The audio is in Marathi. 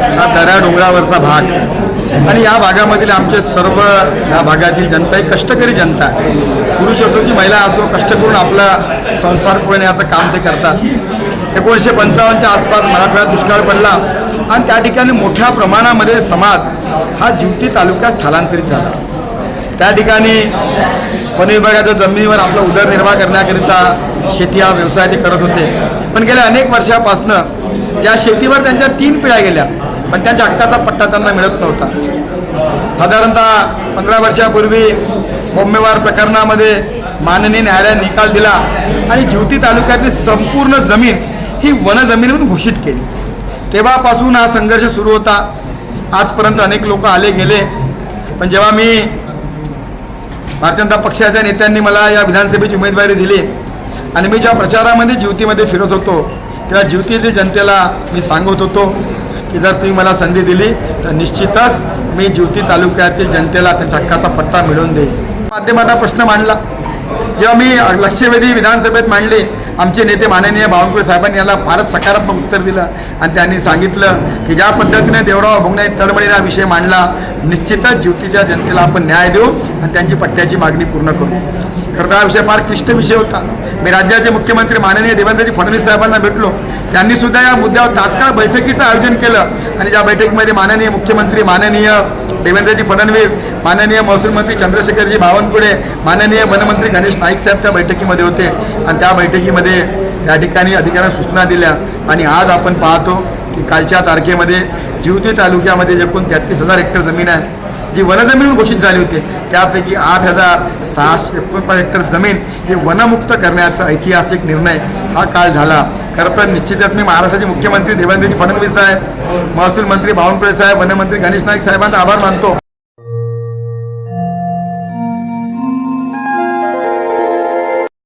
हा दऱ्या डोंगरावरचा भाग. आणि या भागामधील आमचे सर्व या भागातील जनता ही कष्टकरी जनता आहे. पुरुष असो की महिला असो कष्ट करून आपला संसार पुरवण्याचं काम ते करतात. एकोणीसशे पंचावन्नच्या आसपास मराठवाड्यात दुष्काळ पडला आणि त्या ठिकाणी मोठ्या प्रमाणामध्ये समाज हा जिवती तालुक्यात स्थलांतरित झाला. त्या ठिकाणी वन विभागाच्या जमिनीवर आपला उदरनिर्वाह करण्याकरिता शेती हा व्यवसाय ते करत होते. पण गेल्या अनेक वर्षापासनं ज्या शेतीवर त्यांच्या तीन पिढ्या गेल्या पण त्यांच्या हक्काचा पट्टा त्यांना मिळत नव्हता. साधारणतः पंधरा वर्षापूर्वी बोंबेवार प्रकरणामध्ये माननीय न्यायालयाने निकाल दिला आणि ज्योती तालुक्यातली संपूर्ण जमीन ही वनजमीन म्हणून घोषित केली. तेव्हापासून हा संघर्ष सुरू होता. आजपर्यंत अनेक लोक आले गेले. पण जेव्हा मी भारतीय जनता पक्षाच्या नेत्यांनी मला या विधानसभेची उमेदवारी दिली आणि मी जेव्हा प्रचारामध्ये ज्युतीमध्ये फिरत होतो तेव्हा ज्युतीतील जनतेला मी सांगत होतो की जर तुम्ही मला संधी दिली तर निश्चितच मी ज्युती तालुक्यातील जनतेला त्यांच्या हक्काचा पट्टा मिळवून देईल माध्यमांना प्रश्न मांडला. जेव्हा मी लक्षवेधी विधानसभेत मांडले आमचे नेते माननीय बावनकुळे साहेबांनी याला फारच सकारात्मक उत्तर दिलं आणि त्यांनी सांगितलं की ज्या पद्धतीने देवराव भोंगणे तडमडीने विषय मांडला निश्चितच ज्युतीच्या जनतेला आपण न्याय देऊ आणि त्यांची पट्ट्याची मागणी पूर्ण करू. खरं तर हा विषय फार क्लिष्ट विषय होता. मी राज्याचे मुख्यमंत्री माननीय देवेंद्रजी फडणवीस साहेबांना भेटलो. त्यांनी सुद्धा या मुद्द्यावर तात्काळ बैठकीचं आयोजन केलं आणि ज्या बैठकीमध्ये माननीय मुख्यमंत्री माननीय देवेंद्रजी फडणवीस माननीय महसूल मंत्री चंद्रशेखरजी बावनकुळे माननीय वनमंत्री गणेश नाईक साहेब त्या बैठकीमध्ये होते. आणि त्या बैठकीमध्ये त्या ठिकाणी अधिकाऱ्यांना सूचना दिल्या. आणि आज आपण पाहतो की कालच्या तारखेमध्ये जिवती तालुक्यामध्ये एकूण तेहतीस हजार हेक्टर जमीन आहे. जी वनजमीन घोषित झाली होती त्यापैकी आठ हजार सहाशे एकोणपन्नास हेक्टर जमीन हे वनमुक्त करण्याचा ऐतिहासिक निर्णय हा काळ झाला. खरं तर निश्चितच मी महाराष्ट्राचे मुख्यमंत्री देवेंद्रजी फडणवीस साहेब महसूल मंत्री बावनकुळे साहेब वनमंत्री गणेश नाईक साहेबांचा आभार मानतो.